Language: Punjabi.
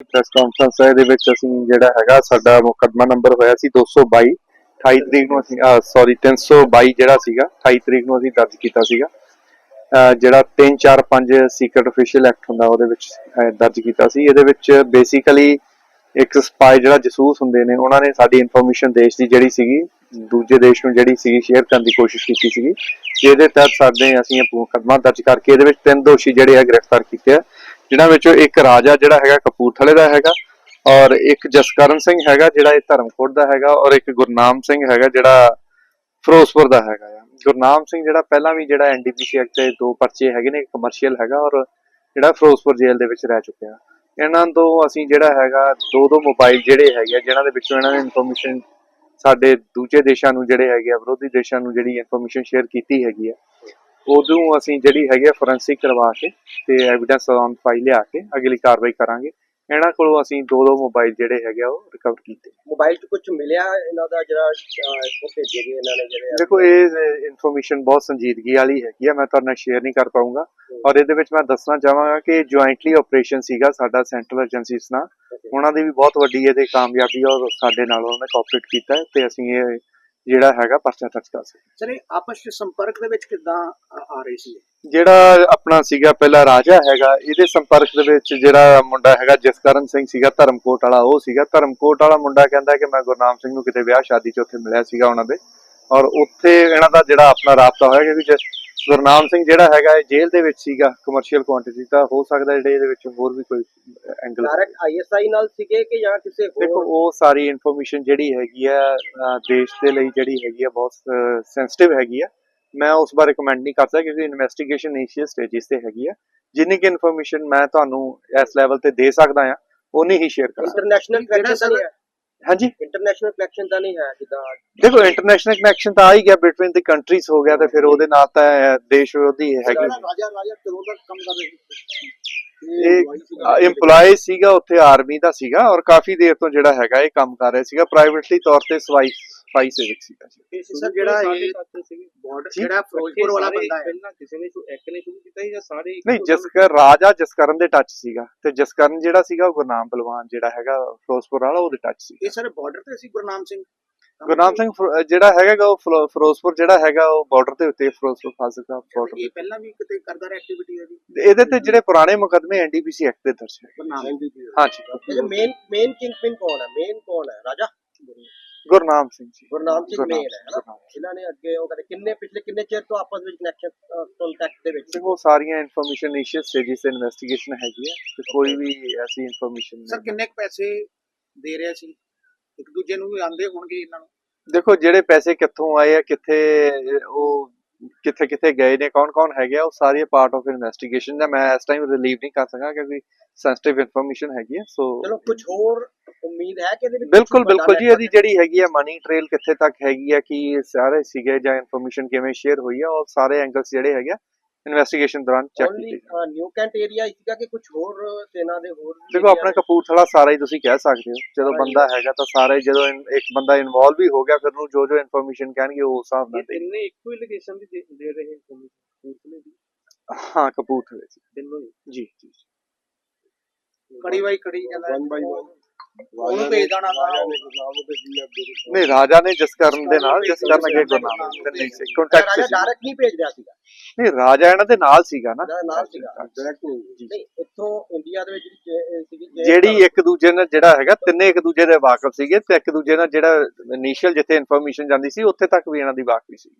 ਪ੍ਰੈਸ ਕਾਨਫਰੰਸ ਹੈ, ਇਹਦੇ ਵਿੱਚ ਅਸੀਂ ਜਿਹੜਾ ਹੈਗਾ, ਸਾਡਾ ਮੁਕੱਦਮਾ ਨੰਬਰ ਹੋਇਆ ਸੀ 222 28 ਤਰੀਕ ਨੂੰ ਅਸੀਂ ਸੌਰੀ 322 ਜਿਹੜਾ ਸੀਗਾ 28 ਤਰੀਕ ਨੂੰ ਅਸੀਂ ਦਰਜ ਕੀਤਾ ਸੀਗਾ। ਜਿਹੜਾ 3 4 5 ਸੀਕ੍ਰੇਟ ਅਫੀਸ਼ੀਅਲ ਐਕਟ ਹੁੰਦਾ, ਉਹਦੇ ਵਿੱਚ ਦਰਜ ਕੀਤਾ ਸੀ। ਇਹਦੇ ਵਿੱਚ ਬੇਸਿਕਲੀ ਇੱਕ ਸਪਾਈ ਜਿਹੜਾ ਜਸੂਸ ਹੁੰਦੇ ਨੇ, ਉਹਨਾਂ ਨੇ ਸਾਡੀ ਇਨਫੋਰਮੇਸ਼ਨ ਦੇਸ਼ ਦੀ ਜਿਹੜੀ ਸੀਗੀ, ਦੂਜੇ ਦੇਸ਼ ਨੂੰ ਜਿਹੜੀ ਸੀਗੀ ਸ਼ੇਅਰ ਕਰਨ ਦੀ ਕੋਸ਼ਿਸ਼ ਕੀਤੀ ਸੀਗੀ। ਜਿਹਦੇ ਤਹਿਤ ਸਾਡੇ ਅਸੀਂ ਇਹ ਮੁਕੱਦਮਾ ਦਰਜ ਕਰਕੇ, ਇਹਦੇ ਵਿੱਚ ਤਿੰਨ ਦੋਸ਼ੀ ਜਿਹੜੇ ਆ ਗ੍ਰਿਫਤਾਰ ਕੀਤੇ ਆ। ਜਿਨ੍ਹਾਂ ਵਿੱਚੋਂ ਇੱਕ ਰਾਜਾ ਜਿਹੜਾ ਹੈਗਾ ਕਪੂਰਥਲੇ ਦਾ ਹੈਗਾ ਔਰ ਇੱਕ ਜਸਕਰਨ ਸਿੰਘ ਹੈਗਾ ਜਿਹੜਾ ਇਹ ਧਰਮਕੋਟ ਦਾ ਹੈਗਾ ਔਰ ਇੱਕ ਗੁਰਨਾਮ ਸਿੰਘ ਹੈਗਾ ਜਿਹੜਾ ਫਿਰੋਜ਼ਪੁਰ ਦਾ ਹੈਗਾ ਆ। ਗੁਰਨਾਮ ਸਿੰਘ ਜਿਹੜਾ ਪਹਿਲਾਂ ਵੀ ਜਿਹੜਾ ਐਨਡੀਪੀਸੀ ਐਕਟ ਦੇ ਦੋ ਪਰਚੇ ਹੈਗੇ ਨੇ ਕਮਰਸ਼ੀਅਲ ਹੈਗਾ ਔਰ ਜਿਹੜਾ ਫਿਰੋਜ਼ਪੁਰ ਜੇਲ੍ਹ ਦੇ ਵਿੱਚ ਰਹਿ ਚੁੱਕਿਆ। ਇਹਨਾਂ ਤੋਂ ਅਸੀਂ ਜਿਹੜਾ ਹੈਗਾ ਦੋ ਦੋ ਮੋਬਾਈਲ ਜਿਹੜੇ ਹੈਗੇ ਆ, ਜਿਨ੍ਹਾਂ ਦੇ ਵਿੱਚੋਂ ਇਹਨਾਂ ਨੇ ਇਨਫੋਰਮੇਸ਼ਨ ਸਾਡੇ ਦੂਜੇ ਦੇਸ਼ਾਂ ਨੂੰ ਜਿਹੜੇ ਹੈਗੇ ਆ ਵਿਰੋਧੀ ਦੇਸ਼ਾਂ ਨੂੰ ਜਿਹੜੀ ਇਨਫੋਰਮੇਸ਼ਨ ਸ਼ੇਅਰ ਕੀਤੀ ਹੈਗੀ ਆ ਉਦੋਂ ਅਸੀਂ ਜਿਹੜੀ ਹੈਗੀ ਫੋਰੈਂਸਿਕ ਕਰਵਾ ਕੇ ਤੇ ਐਵੀਡੈਂਸ ਔਨ ਫਾਈਲ ਲਿਆ ਕੇ ਅਗਲੀ ਕਾਰਵਾਈ ਕਰਾਂਗੇ। ਇਹਨਾਂ ਕੋਲੋਂ ਅਸੀਂ ਦੋ ਦੋ ਮੋਬਾਈਲ ਜਿਹੜੇ ਹੈਗੇ ਆ ਉਹ ਰਿਕਵਰ ਕੀਤੇ। ਮੋਬਾਈਲ 'ਚ ਕੁਝ ਮਿਲਿਆ ਇਹਨਾਂ ਦਾ ਜਿਹੜਾ ਉਹ ਭੇਜੇ ਗਏ ਇਹਨਾਂ ਨੇ ਜਿਹੜੇ ਦੇਖੋ ਇਹ ਇਨਫੋਰਮੇਸ਼ਨ ਬਹੁਤ ਸੰਜੀਦਗੀ ਵਾਲੀ ਹੈਗੀ ਆ ਮੈਂ ਤੁਹਾਡੇ ਨਾਲ ਸ਼ੇਅਰ ਨਹੀਂ ਕਰ ਪਾਉਂਗਾ ਔਰ ਇਹਦੇ ਵਿੱਚ ਮੈਂ ਦੱਸਣਾ ਚਾਹਾਂਗਾ ਕਿ ਜੁਆਇੰਟਲੀ ਆਪਰੇਸ਼ਨ ਸੀਗਾ ਸਾਡਾ ਸੈਂਟਰਲ ਏਜੰਸੀਜ਼ ਨਾਲ। ਉਹਨਾਂ ਦੀ ਵੀ ਬਹੁਤ ਵੱਡੀ ਇਹਦੇ ਕਾਮਯਾਬੀ ਔਰ ਸਾਡੇ ਨਾਲ ਉਹਨਾਂ ਨੇ ਕੋਆਪਰੇਟ ਕੀਤਾ ਤੇ ਅਸੀਂ ਇਹ ਜਿਹੜਾ ਹੈਗਾ ਪਰਚਾ ਦਰਜ ਕਰ ਸਕਦੇ। ਸਰ ਇਹ ਆਪਸ ਵਿੱਚ ਸੰਪਰਕ ਦੇ ਵਿੱਚ ਕਿੱਦਾਂ ਆ ਰਹੇ ਸੀ? ਜਿਹੜਾ ਆਪਣਾ ਸੀਗਾ ਪਹਿਲਾ ਰਾਜਾ ਹੈਗਾ ਇਹਦੇ ਸੰਪਰਕ ਦੇ ਵਿੱਚ ਜਿਹੜਾ ਮੁੰਡਾ ਹੈਗਾ ਜਸਕਰਨ ਸਿੰਘ ਸੀਗਾ ਧਰਮਕੋਟ ਵਾਲਾ ਉਹ ਸੀਗਾ। ਧਰਮਕੋਟ ਵਾਲਾ ਮੁੰਡਾ ਕਹਿੰਦਾ ਕਿ ਮੈਂ ਗੁਰਨਾਮ ਸਿੰਘ ਨੂੰ ਕਿਤੇ ਵਿਆਹ ਸ਼ਾਦੀ 'ਚ ਉੱਥੇ ਮਿਲਿਆ ਸੀਗਾ ਉਹਨਾਂ ਦੇ। ਔਰ ਉੱਥੇ ਇਹਨਾਂ ਦਾ ਜਿਹੜਾ ਆਪਣਾ ਰਾਬਤਾ ਹੋਇਆ ਕਿਉਂਕਿ ਜਸ ਗੁਰਨਾਮ ਸਿੰਘ ਜਿਹੜਾ ਹੈਗਾ ਇਹ ਜੇਲ੍ਹ ਦੇ ਵਿੱਚ ਸੀਗਾ ਕਮਰਸ਼ੀਅਲ ਕੁਆਂਟੀਟੀ ਤਾਂ ਹੋ ਸਕਦਾ ਜਿਹੜੇ ਇਹਦੇ ਵਿੱਚ ਹੋਰ ਵੀ ਕੋਈ ਐਂਗਲ ਡਾਇਰੈਕਟ ਆਈਐਸਆਈ ਨਾਲ ਸੀਗੇ ਕਿ ਜਾਂ ਕਿਸੇ ਦੇਖੋ ਹੋਰ ਉਹ ਸਾਰੀ ਇਨਫੋਰਮੇਸ਼ਨ ਜਿਹੜੀ ਹੈਗੀ ਆ ਦੇਸ਼ ਦੇ ਲਈ ਜਿਹੜੀ ਹੈਗੀ ਆ ਬਹੁਤ ਸੈਂਸਿਟਿਵ ਹੈਗੀ ਆ। ਮੈਂ ਉਸ ਬਾਰੇ ਕਮੈਂਟ ਨਹੀਂ ਕਰ ਸਕਦਾ ਕਿਉਂਕਿ ਇਨਵੈਸਟੀਗੇਸ਼ਨ ਇਨੀਸ਼ੀਅਲ ਸਟੇਜਸ ਤੇ ਹੈਗੀ ਆ। ਜਿੰਨੀ ਕਿ ਇਨਫੋਰਮੇਸ਼ਨ ਮੈਂ ਤੁਹਾਨੂੰ ਇਸ ਲੈਵਲ ਤੇ ਦੇ ਸਕਦਾ ਆ ਉਨੀ ਹੀ ਸ਼ੇਅਰ ਕਰਾਂ ਇੰਟਰਨੈਸ਼ਨਲ ਹੈ। ਹਾਂਜੀ? ਇੰਟਰਨੈਸ਼ਨਲ ਕਨੈਕਸ਼ਨ ਤਾਂ ਨਹੀਂ ਹੈ ਜਿੱਦਾਂ ਦੇਖੋ ਇੰਟਰਨੈਸ਼ਨਲ ਕਨੈਕਸ਼ਨ ਤਾਂ ਆ ਹੀ ਗਿਆ ਬਿਟਵੀਨ ਦੀ ਕੰਟਰੀਜ਼ ਹੋ ਗਿਆ ਤੇ ਫਿਰ ਉਹਦੇ ਨਾਲ ਤਾਂ ਦੇਸ਼ ਵਿਰੋਧੀ ਹੈਗੀ। ਰਾਜਾ ਰਾਜਾ ਕਰੋੜ ਕੰਮ ਕਰ ਰਹੇ ਇਹ EMPLOYE ਸੀਗਾ। ਉੱਥੇ ਆਰਮੀ ਦਾ ਸੀਗਾ ਔਰ ਕਾਫੀ ਦੇਰ ਤੋਂ ਜਿਹੜਾ ਹੈਗਾ ਇਹ ਕੰਮ ਕਰ ਰਿਹਾ ਸੀਗਾ। ਪ੍ਰਾਈਵੇਟਲੀ ਤੌਰ ਤੇ ਸਵਾਈ 22 ਸੇਵਕ ਸੀਗਾ ਜੀ। ਜਿਹੜਾ ਇਹ ਬਾਰਡਰ ਜਿਹੜਾ ਫਿਰੋਜ਼ਪੁਰ ਵਾਲਾ ਬੰਦਾ ਹੈ। ਪਹਿਲਾਂ ਕਿਸੇ ਨੇ ਇੱਕ ਨੇ ਸ਼ੁਰੂ ਕੀਤਾ ਜਾਂ ਸਾਰੇ ਨਹੀਂ ਜਸਕਰ ਰਾਜਾ ਜਸਕਰਨ ਦੇ ਟੱਚ ਸੀਗਾ ਤੇ ਜਸਕਰਨ ਜਿਹੜਾ ਸੀਗਾ ਉਹ ਗੁਰਨਾਮ ਪਹਿਲਵਾਨ ਜਿਹੜਾ ਹੈਗਾ ਫਿਰੋਜ਼ਪੁਰ ਵਾਲਾ ਉਹਦੇ ਟੱਚ ਸੀ ਇਹ ਸਰ ਬਾਰਡਰ ਤੇ ਸੀ ਗੁਰਨਾਮ ਸਿੰਘ? ਗੁਰਨਾਮ ਸਿੰਘ ਜਿਹੜਾ ਹੈਗਾ ਉਹ ਫਿਰੋਜ਼ਪੁਰ ਜਿਹੜਾ ਹੈਗਾ ਉਹ ਬਾਰਡਰ ਦੇ ਉੱਤੇ ਫਿਰੋਜ਼ਪੁਰ ਫਾਜ਼ਿਲਕਾ ਬਾਰਡਰ ਇਹ ਪਹਿਲਾਂ ਵੀ ਕਿਤੇ ਕਰਦਾ ਰਿਹਾ ਐਕਟੀਵਿਟੀ ਹੈ ਇਹਦੇ ਤੇ ਜਿਹੜੇ ਪੁਰਾਣੇ ਮੁਕਦਮੇ ਐਨਡੀਪੀਸੀ ਐਕਟ ਦੇ ਦਰਜ ਹੈ ਹਾਂਜੀ। ਮੇਨ ਮੇਨ ਕਿੰਗ ਪਿਨ ਕੌਣ ਹੈ? ਮੇਨ ਕੌਣ ਹੈ? ਰਾਜਾ? ਗੁਰਨਾਮ ਸਿੰਘ ਜੀ। ਗੁਰਨਾਮ ਸਿੰਘ ਮੇਨ ਹੈ ਹਨਾ? ਇਹਨਾਂ ਨੇ ਅੱਗੇ ਉਹ ਕਹਿੰਦੇ ਕਿੰਨੇ ਪਿਛਲੇ ਕਿੰਨੇ ਚਿਰ ਤੋਂ ਆਪਸ ਵਿੱਚ ਕਨੈਕਸ਼ਨ ਕੰਟੈਕਟ ਦੇ ਵਿੱਚ? ਦੇਖੋ ਸਾਰੀਆਂ ਇਨਫੋਰਮੇਸ਼ਨ ਇਨੀਸ਼ੀਅਲ ਸਟੇਜਸ ਤੇ ਇਨਵੈਸਟੀਗੇਸ਼ਨ ਹੈਗੀ ਹੈ ਤੇ ਕੋਈ ਵੀ ਐਸੀ ਇਨਫੋਰਮੇਸ਼ਨ ਸਰ ਕਿੰਨੇ ਪੈਸੇ ਦੇ ਰਿਹਾ ਸੀ? ਇੱਕ ਦੂਜੇ ਨੂੰ ਵੀ ਆਂਦੇ ਹੋਣਗੇ ਇਹਨਾਂ ਨੂੰ? ਦੇਖੋ ਜਿਹੜੇ ਪੈਸੇ ਕਿੱਥੋਂ ਆਏ ਆ ਕਿੱਥੇ ਉਹ ਕਿੱਥੇ ਕਿੱਥੇ ਗਏ ਨੇ ਕੌਣ ਕੌਣ ਹੈਗੇ ਆ ਉਹ ਸਾਰੀ ਪਾਰਟ ਆਫ ਇਨਵੈਸਟੀਗੇਸ਼ਨ ਦਾ ਮੈਂ ਇਸ ਟਾਈਮ ਰਿਲੀਵ ਨਹੀਂ ਕਰ ਸਕਾਂ ਕਿਉਂਕਿ ਸੈਂਸਿਟਿਵ ਇਨਫੋਰਮੇਸ਼ਨ ਹੈਗੀ ਹੈ ਸੋ ਚਲੋ ਕੁਝ ਹੋਰ ਉਮੀਦ ਹੈ ਕਿ ਇਹਦੇ ਵਿੱਚ ਬਿਲਕੁਲ ਬਿਲਕੁਲ ਜੀ ਇਹਦੀ ਜਿਹੜੀ ਹੈਗੀ ਆ ਮਨੀ ਟ੍ਰੇਲ ਕਿੱਥੇ ਤੱਕ ਹੈਗੀ ਆ ਕਿ ਸਾਰੇ ਸੀਗੇ ਜਾਂ ਇਨਫੋਰਮੇਸ਼ਨ ਕਿਵੇਂ ਸ਼ੇਅਰ ਹੋਈ ਆ ਉਹ ਸਾਰੇ ਐਂਗਲਸ ਜਿਹੜੇ ਹੈਗੇ ਆ ਇਨਵੈਸਟੀਗੇਸ਼ਨ ਦੌਰਾਨ ਚੈੱਕ ਕੀਤੇ ਨਿਊ ਕੈਂਟ ਏਰੀਆ ਸੀਗਾ ਕਿ ਕੁਝ ਹੋਰ ਸੈਨਾ ਦੇ ਹੋਰ ਦੇਖੋ ਆਪਣਾ ਕਪੂਰਥਲਾ ਸਾਰਾ ਹੀ ਤੁਸੀਂ ਕਹਿ ਸਕਦੇ ਹੋ। ਜਦੋਂ ਬੰਦਾ ਹੈਗਾ ਤਾਂ ਸਾਰਾ ਹੀ ਜਦੋਂ ਇਨ- ਇੱਕ ਬੰਦਾ ਇਨਵੋਲਵ ਵੀ ਹੋ ਗਿਆ ਫਿਰ ਨੂੰ ਜੋ ਜੋ ਇਨਫੋਰਮੇਸ਼ਨ ਕਹਿਣਗੇ ਉਹ ਹਿਸਾਬ ਨਾਲ ਤਿੰਨੇ ਇੱਕੋ ਹੀ ਲੋਕੇਸ਼ਨ ਦੀ ਦੇ- ਰਹੇ ਕਪੂਰਥਲੇ ਦੀ? ਹਾਂ ਕਪੂਰਥਲੇ ਹੀ? ਜੀ ਜੀ ਕੜੀ ਬਾਈ ਕੜੀ ਜਾਂਦਾ. ਉਹਨੂੰ ਭੇਜ ਦੇਣਾ ਨਹੀਂ ਰਾਜਾ ਨੇ ਜਸਕਰਨ ਦੇ ਨਾਲ ਜਸਕਰਨ ਅਗੇ ਗੁਰਨਾਮ ਨਹੀਂ ਸੀ ਕੰਟੈਕਟ ਰਾਜਾ ਸੀ ਡਾਇਰੈਕਟ ਨਹੀਂ ਭੇਜ ਰਿਹਾ ਸੀਗਾ। ਨਹੀਂ ਰਾਜਾ ਇਹਨਾਂ ਦੇ ਨਾਲ ਸੀਗਾ ਨਾ। ਨਾਲ ਸੀਗਾ। ਡਾਇਰੈਕਟ ਨਹੀਂ ਇੱਥੋਂ ਇੰਡੀਆ ਦੇ ਵਿੱਚ ਜਿਹੜੀ ਜੇ- ਸੀਗੀ ਜੇ- ਜਿਹੜੀ ਇੱਕ ਦੂਜੇ ਨਾਲ ਜਿਹੜਾ ਹੈਗਾ ਤਿੰਨੇ ਇੱਕ ਦੂਜੇ ਦੇ ਵਾਕਫ ਸੀਗੇ ਤੇ ਇੱਕ ਦੂਜੇ ਨਾਲ ਜਿਹੜਾ ਇਨੀਸ਼ੀਅਲ ਜਿੱਥੇ ਇਨਫੋਰਮੇਸ਼ਨ ਜਾਂਦੀ ਸੀ ਉੱਥੇ ਤੱਕ ਵੀ ਇਹਨਾਂ ਦੀ ਵਾਕਫੀ ਸੀ।